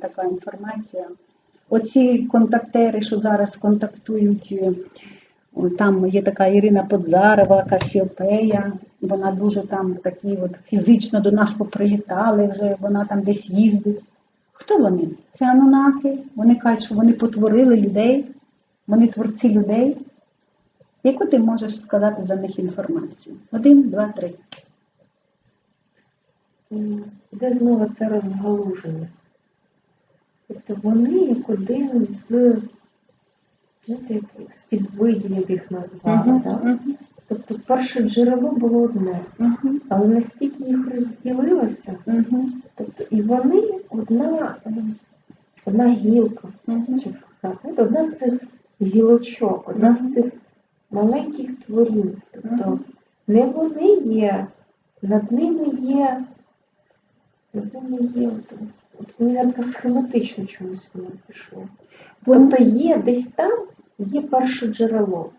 Така інформація. Оці контактери, що зараз контактують, е, там є така Ірина Подзарова, Касіопея, вона дуже там такі от фізично до нас поприлітали вже, вона там десь їздить. Хто вони? Це анунаки. Вони кажуть, що вони потворили людей, вони творці людей. Яку ти можеш сказати за них інформацію? Один, два, три. Де знову це розгалуження? Тобто вони як один з, як з підвидів, я б їх назвала. Мгм, да? мгм, Тобто перше джерело було одне, мгм, але настільки їх розділилося, мгм, тобто і вони одна, одна гілка, мгм. як сказати, одна з цих гілочок, одна з цих маленьких творів. Тобто Мгм. не вони є, над ними є, над ними є, мені схематично чомусь воно пішло. Тобто є десь там, є перше джерело.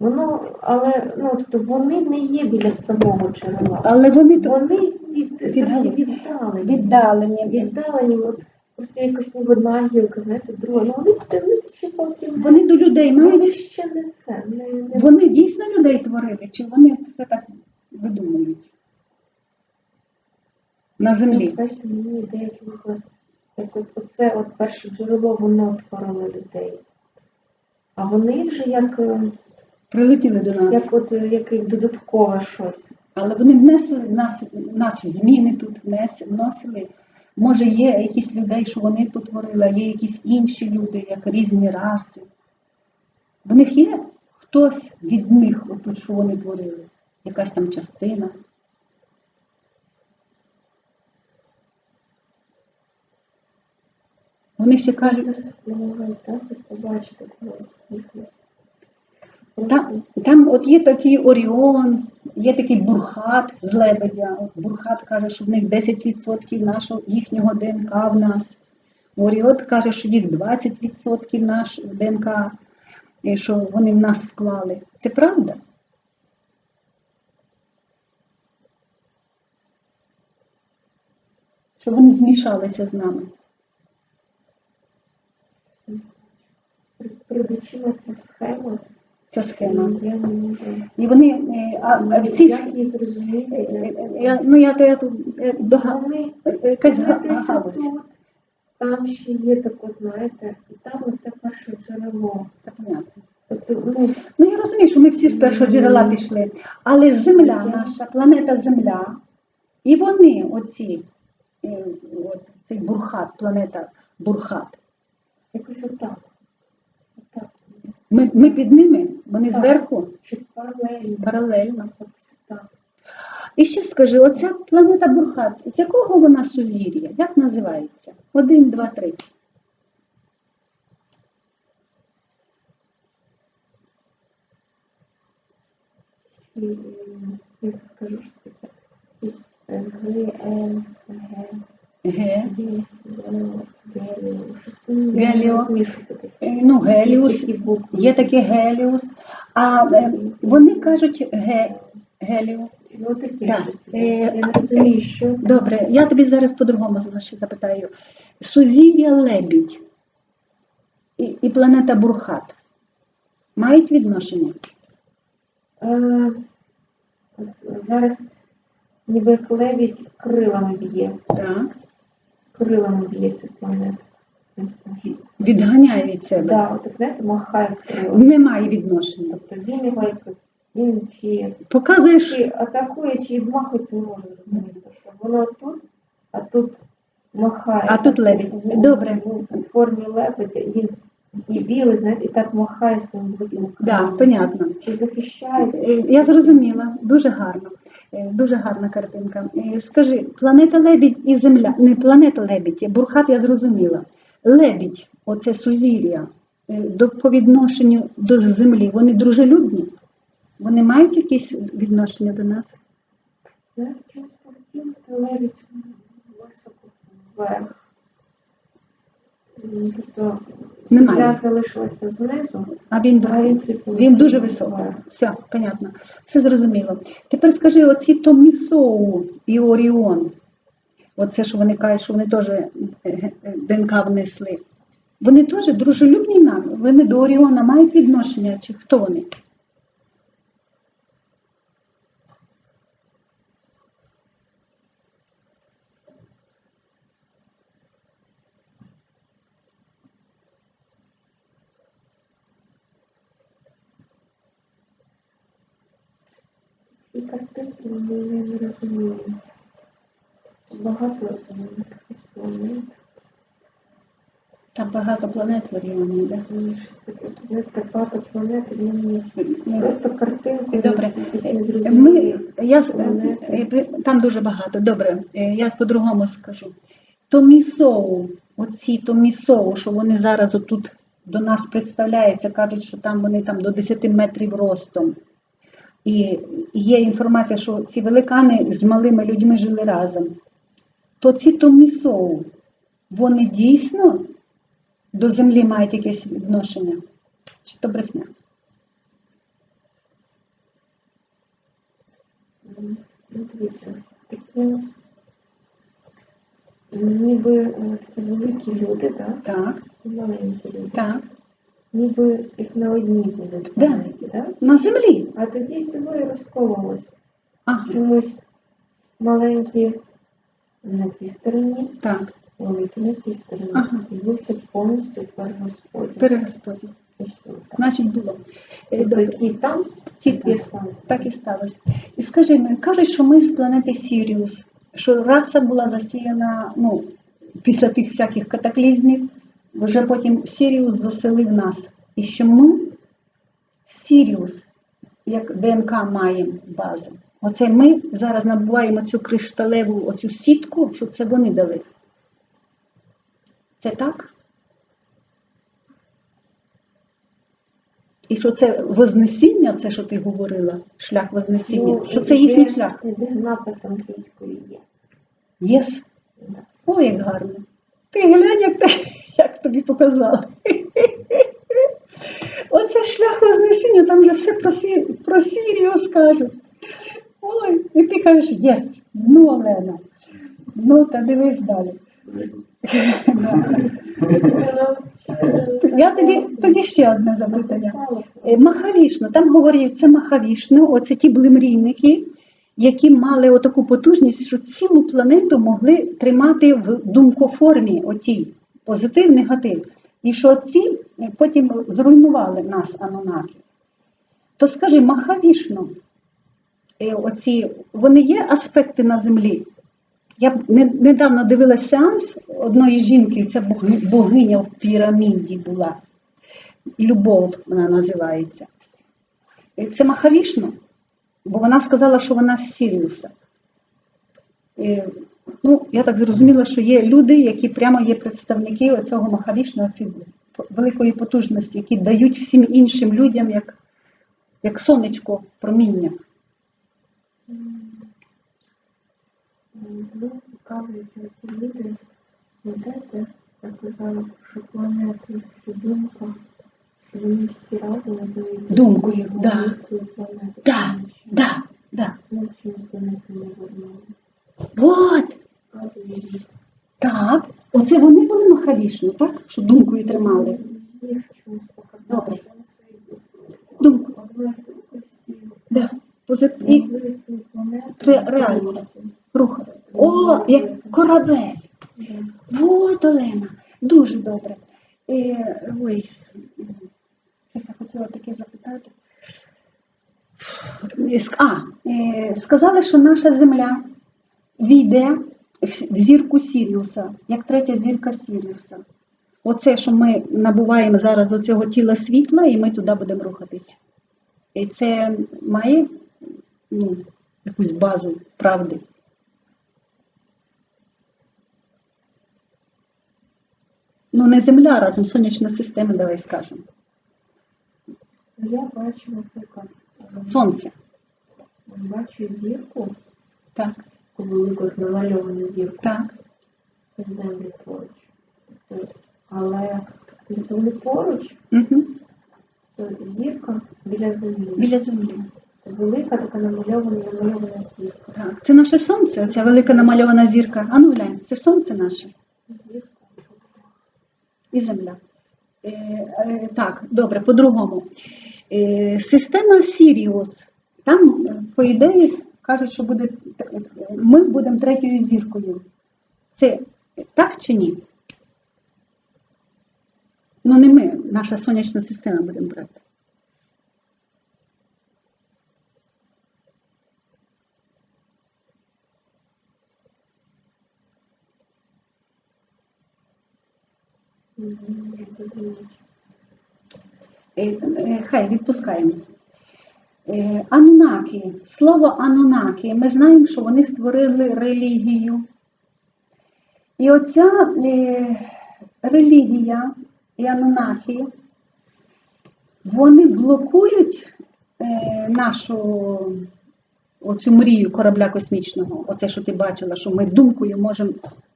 Воно, але ну, тобто вони не є біля самого джерела. Але вони Вони від, трохи віддалені. віддалені. Віддалені, от просто якось ніби одна гілка, знаєте, друга. Ну вони дивляться потім. Вони до людей Вони ще не це. Не, не... Вони дійсно людей творили, чи вони все так видумують? На землі. От, бачите, мені деякі як от оце от перше джерело, воно творило людей. А вони вже як, е, Прилетіли до нас. як от е, як додаткове щось. Але вони внесли в нас, в нас зміни тут вносили. Може, є якісь людей, що вони тут творили, а є якісь інші люди, як різні раси. В них є хтось від них, отут, що вони творили, якась там частина. Вони ще кажуть, зараз намагаюсь так, побачити когось. Там, там от є такий Оріон, є такий Бурхат з лебедя. От Бурхат каже, що в них 10% нашого їхнього ДНК в нас. Оріон каже, що їх 20% наш ДНК, і що вони в нас вклали. Це правда? Що вони змішалися з нами. Перед очима ця схема, Ця схема. я не можу. І вони е, а, а в цій Як її зрозуміти? е, е, я, ну я то я тут е, дога- Вони якась га- десь галузь. тут, там ще є таке, знаєте, і там оте перше джерело. Це понятно. Тобто, ну, Ну я розумію, що ми всі з першого джерела пішли, але Земля, наша планета Земля, і вони, оці, е, от, цей бурхат, планета Бурхат. Якось отак. Отак. Ми, ми під ними, вони Так. зверху, Чи паралельно. паралельно. Якось отак. І ще скажи, оця планета Бурхат, з якого вона сузір'я? Як називається? Один, два, три. Як скажу, що це таке? Г, Н, Г, Ге. Г, Г, Г, ну, Геліус, є таке Геліус, а е, вони кажуть ге, Геліо. Ну, такі е, Я не розумію, що це. Добре, я тобі зараз по-другому запитаю. Сузір'я Лебідь і, і планета Бурхат мають відношення? Е, от зараз ніби як лебідь крилами б'є. Так. Крилами б'є цю планету. Відганяє від себе. Да, так, знаєте, махає крилами. Немає відношення. Тобто він його як він чи, Показуєш, чи атакує, чи відмахується, не можу зрозуміти. Тобто воно тут, а тут махає. А тут лебідь. Добре. У формі лебедя, і він і білий, знаєте, і так махає своїм великим да, понятно. Чи захищається? Я зрозуміла, дуже гарно. Е, Дуже гарна картинка. Е, Скажи, планета Лебідь і Земля, не планета Лебідь, Бурхат я зрозуміла. Лебідь, оце сузір'я, е, по відношенню до Землі, вони дружелюбні? Вони мають якісь відношення до нас? Знаєте, чомусь полетів лебідь високо вверх. Тобто Немає. я залишилася знизу, А він, а він він дуже високий. Все, понятно. Все зрозуміло. Тепер скажи, оці Томісоу і Оріон, оце, що вони кажуть, що вони теж е, е, ДНК внесли. Вони теж дружелюбні нам. Вони до Оріона мають відношення, чи хто вони? І картинки я не розумію. Багато е, якихось планет. Там багато планет в Оріоні, щось таке, знаєте, багато планет, і мені просто картинки Добре. якісь Ми, я, планети. е, там дуже багато. Добре, е, я по-другому скажу. Томісоу, оці Томісоу, що вони зараз отут до нас представляються, кажуть, що там вони там до 10 метрів ростом. І є інформація, що ці великани з малими людьми жили разом. То ці Томісоу, вони дійсно до землі мають якесь відношення? Чи то брехня? Ну, дивіться, такі ніби е, такі великі люди, да? Так, маленькі люди. так. Ніби як на одній були Да. планеті, да? На землі. А тоді всього і розкололось. Ага, Чомусь маленькі на цій стороні, так. великі на цій стороні. Ага. І вився повністю перерозподіл. Перерозподіл. І все. Так. Значить, було. Е, Тобто добре. ті там, Ті ті там. Так і сталося. І скажи мені, кажуть, що ми з планети Сіріус, що раса була засіяна, ну, після тих всяких катаклізмів, вже потім Сіріус заселив нас. І що ми, Сіріус, як ДНК маємо базу. Оце ми зараз набуваємо цю кришталеву оцю сітку, що це вони дали. Це так? І що це Вознесіння, це що ти говорила, шлях Вознесіння, Ну, що це їхній іде- шлях. Іде напис англійською «Yes». Єс. Да. Ой, як гарно. Ти глянь, як, ти, тобі показала. Оце шлях Вознесіння, там же все про, Сі- про Сіріус кажуть. Ой, і ти кажеш єс. Ну, Олена. Ну, та дивись далі. Я тобі тоді ще одне запитання. Е, Махавішну, там говорять, це Махавішну, оце ті були мрійники, які мали отаку потужність, що цілу планету могли тримати в думкоформі, отій, позитив, негатив. І що ці потім зруйнували нас, Анунаки. То скажи, Махавішну, е, оці, вони є аспекти на землі? Я недавно дивилася сеанс одної жінки, це богиня в піраміді була. Любов вона називається. Це Махавішну, бо вона сказала, що вона з Сіріуса. Ну, я так зрозуміла, що є люди, які прямо є представники оцього Махавішну, цієї великої потужності, які дають всім іншим людям як, як сонечко проміння. Знову показується ці люди, пам'ятаєте, я казала, що планети і думка, що вони всі разом дають Думкою, да. свою планету. Да, да, да. Знову чомусь планети не вернули. От, так. Оце вони були Махавішну, так? Що думкою тримали. Добре. Думку. Да. І могли свою планету. Ре- реально. рух. О, як корабель. От, Олена, дуже добре. Е, ой, щось я хотіла таке запитати. А, е, сказали, що наша земля війде в зірку Сіріуса, як третя зірка Сіріуса. Оце, що ми набуваємо зараз оцього тіла світла, і ми туди будемо рухатись. І це має ну, якусь базу правди. Ну, не Земля разом, сонячна система, давай скажемо. Я бачу, наприклад, Сонце. бачу зірку, Так, як намальовану зірку так. землі поруч. Але коли поруч, Угу. то зірка біля землі. Біля землі. Велика така намальована, намальована зірка. Так. Це наше сонце, оця велика намальована зірка. А ну глянь, це сонце наше Зірка. і земля. Е, е, так, добре, по-другому. Е, система Сіріус. Там, е, по ідеї, кажуть, що буде, ми будемо третьою зіркою. Це так чи ні? Ну, не ми, наша сонячна система будемо брати. Е, е, Хай відпускаємо. Е, Анунаки. Слово Анунаки. Ми знаємо, що вони створили релігію. І оця е, релігія і Анунаки, вони блокують е, нашу оцю мрію корабля космічного. Оце, що ти бачила, що ми думкою можемо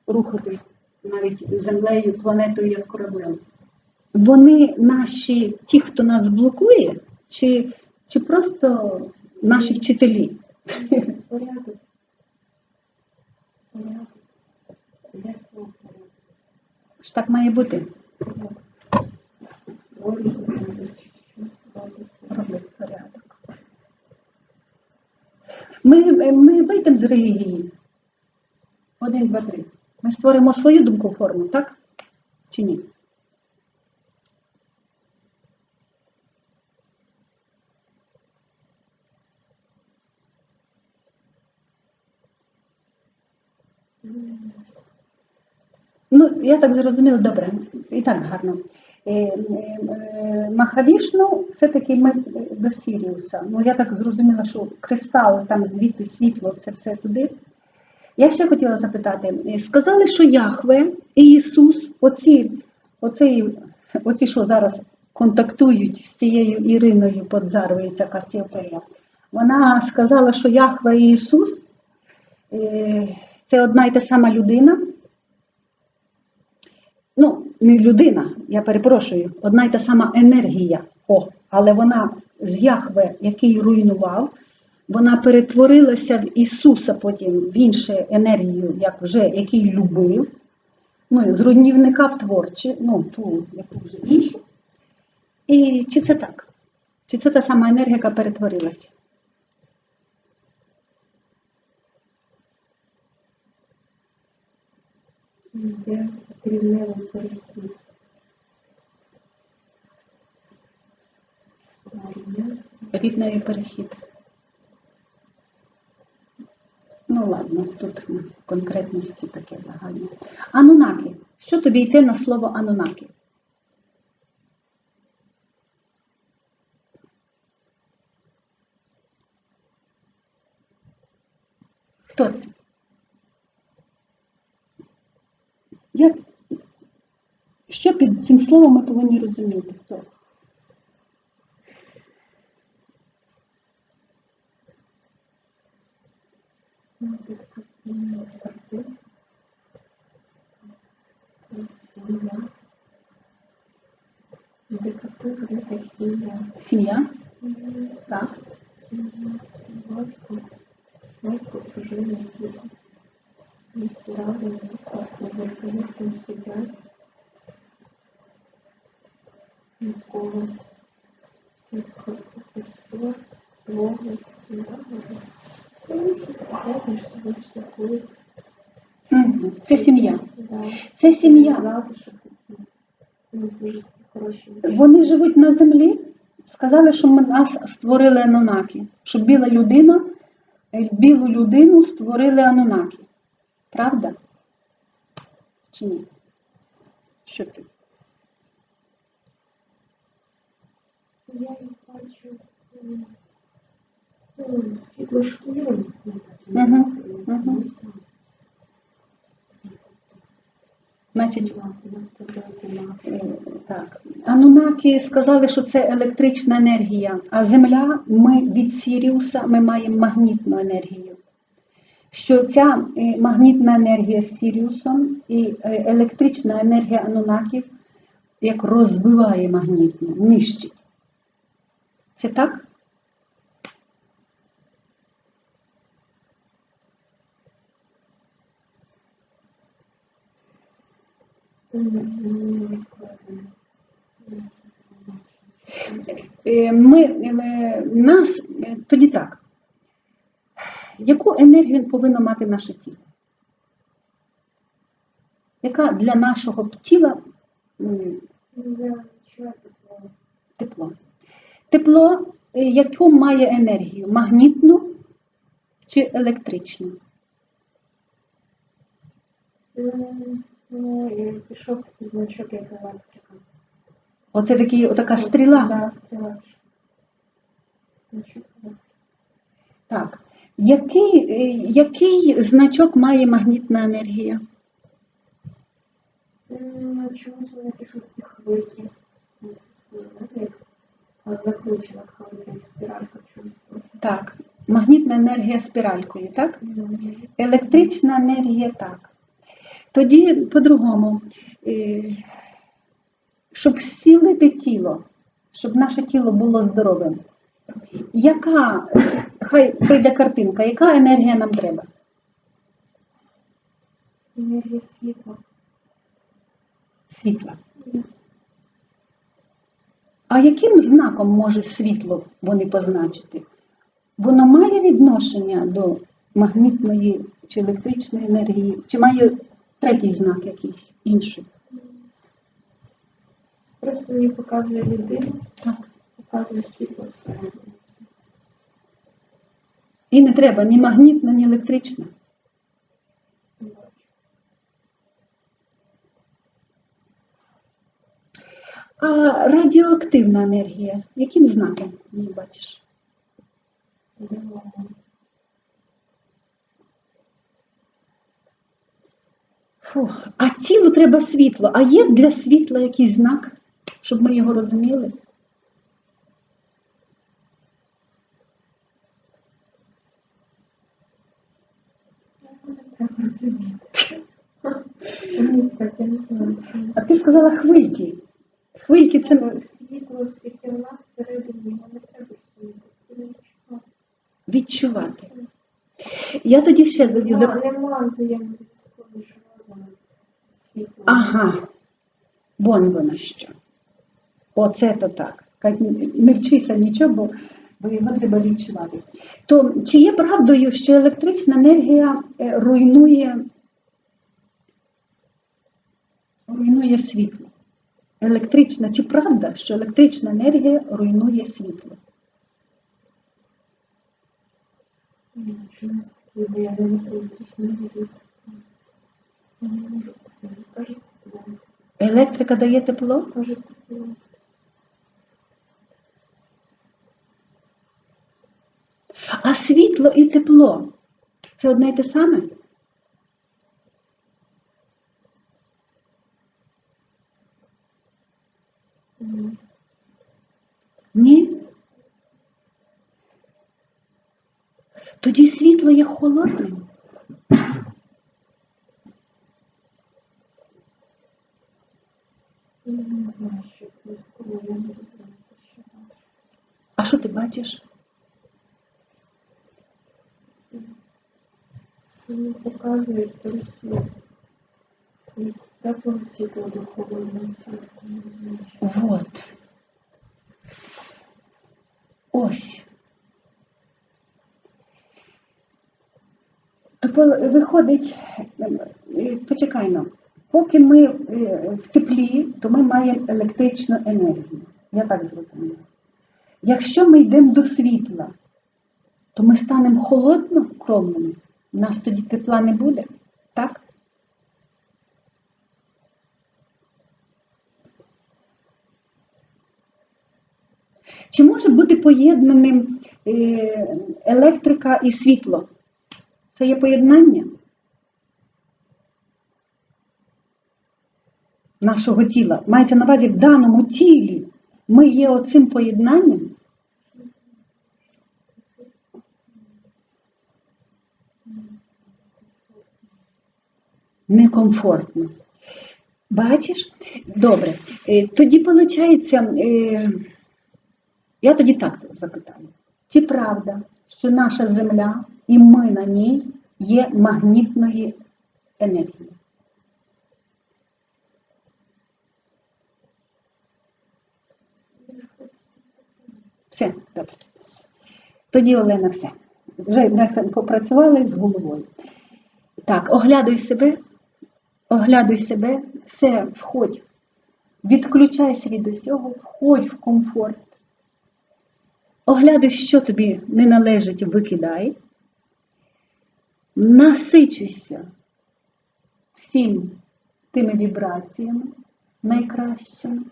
рухати навіть землею, планетою як кораблем вони наші, ті, хто нас блокує, чи, чи просто наші вчителі? Порядок. Порядок. Ж так має бути. Порядок. Ми, ми вийдемо з релігії. Один, два, три. Ми створимо свою думку форму, так? Чи ні? Ну, я так зрозуміла, добре, і так гарно. Е, е, е, Махавішну все-таки ми до Сіріуса. Ну, я так зрозуміла, що кристали, там звідти світло, це все туди. Я ще хотіла запитати, сказали, що Яхве і Ісус, оці, оці, оці що зараз контактують з цією Іриною Подзаровою, ця Касіопея, вона сказала, що Яхве і Ісус це одна й та сама людина. Ну, не людина, я перепрошую, одна й та сама енергія. О, але вона з Яхве, який руйнував, вона перетворилася в Ісуса потім в іншу енергію, як вже який любив. Ну, з руйнівника в творчі, ну, ту, яку вже іншу. І чи це так? Чи це та сама енергія, яка перетворилася? Йде рівневий перехід. Рівневий перехід. Ну ладно, тут конкретності таке загальне. Анунаки. Що тобі йде на слово анунаки? Хто це? Я... Що під цим словом ми повинні розуміти? Хто? Ну, тут потрібно пройти. Сім'я. Декатур, це сім'я. Сім'я? Мгм. Так. Сім'я. Батько. Батько, дружина, діти. І всі разом безпечно вертольотом сидять. Костюр, вогник, вогник. І вони всі сидять, між собою спілкуються. Це сім'я. Це сім'я. Вони люди. Вони живуть на землі. Сказали, що ми нас створили Анунаки. Що біла людина, е, білу людину створили Анунаки. Правда? Чи ні? Що ти? Я їх бачу м, ну. Значить, так. Анунаки сказали, що це електрична енергія, а Земля, ми від Сіріуса, ми маємо магнітну енергію. Що ця е, магнітна енергія з Сіріусом і е, електрична енергія Анунаків як розбиває магнітну, нищить. Це так? Е, ми, е, нас, е, Тоді так. Яку енергію повинно мати наше тіло? Яка для нашого тіла тепло? Тепло. Тепло, е, яку має енергію? Магнітну чи електричну? М, Ну, і пішов такий значок, як електрика. Оце такий, отака стріла. Да, стріла. Значок. Так. Який, е, який значок має магнітна енергія? Ну, чомусь мене пишуть ці хвильки. Як закручена як спіралька чомусь. Так. Магнітна енергія спіралькою, так? Електрична енергія так. Тоді по-другому, е, щоб зцілити тіло, щоб наше тіло було здоровим, яка, хай прийде картинка, яка енергія нам треба? Енергія світла. Світла. А яким знаком може світло вони позначити? Воно має відношення до магнітної чи електричної енергії, чи має третій знак якийсь інший? Просто мені показує людину, Так. показує світло всередині. І не треба ні магнітна, ні електрична. А радіоактивна енергія, яким знаком її бачиш? Дивно. Фу. А тілу треба світло. А є для світла якийсь знак, щоб ми його розуміли? Розуміти. А ти сказала хвильки. Хвильки це світло, яке в нас всередині, не треба відчувати. Я тоді ще нема між разом. Ага, вон воно що. Оце то так. Не вчися нічого, бо, бо його треба відчувати. То чи є правдою, що електрична енергія е, руйнує, руйнує світло? Електрична, чи правда, що електрична енергія руйнує світло? Електрика дає тепло. А світло і тепло це одне й те саме? Ні? Тоді світло є холодним. Я не знаю, що близько, я не розумію, що бачу. А що ти бачиш? Мені показують перехід від теплого світла до холодного світла. Вот. Ось. То по- виходить, е, почекай ну, поки ми е, в теплі, то ми маємо електричну енергію. Я так зрозуміла. Якщо ми йдемо до світла, то ми станемо холоднокровними, у нас тоді тепла не буде, так? Чи може бути поєднаним е, електрика і світло? Це є поєднання нашого тіла. Мається на увазі в даному тілі. Ми є оцим поєднанням. Некомфортно. Бачиш? Добре. Е, Тоді виходить, я тоді так запитаю. Чи правда, що наша Земля і ми на ній є магнітної енергії. Все, добре. Тоді Олена, все. Вже попрацювали з головою. Так, оглядуй себе, оглядуй себе, все, входь. Відключайся від усього, входь в комфорт. Оглядуй, що тобі не належить, викидай. Насичуйся всім тими вібраціями найкращими.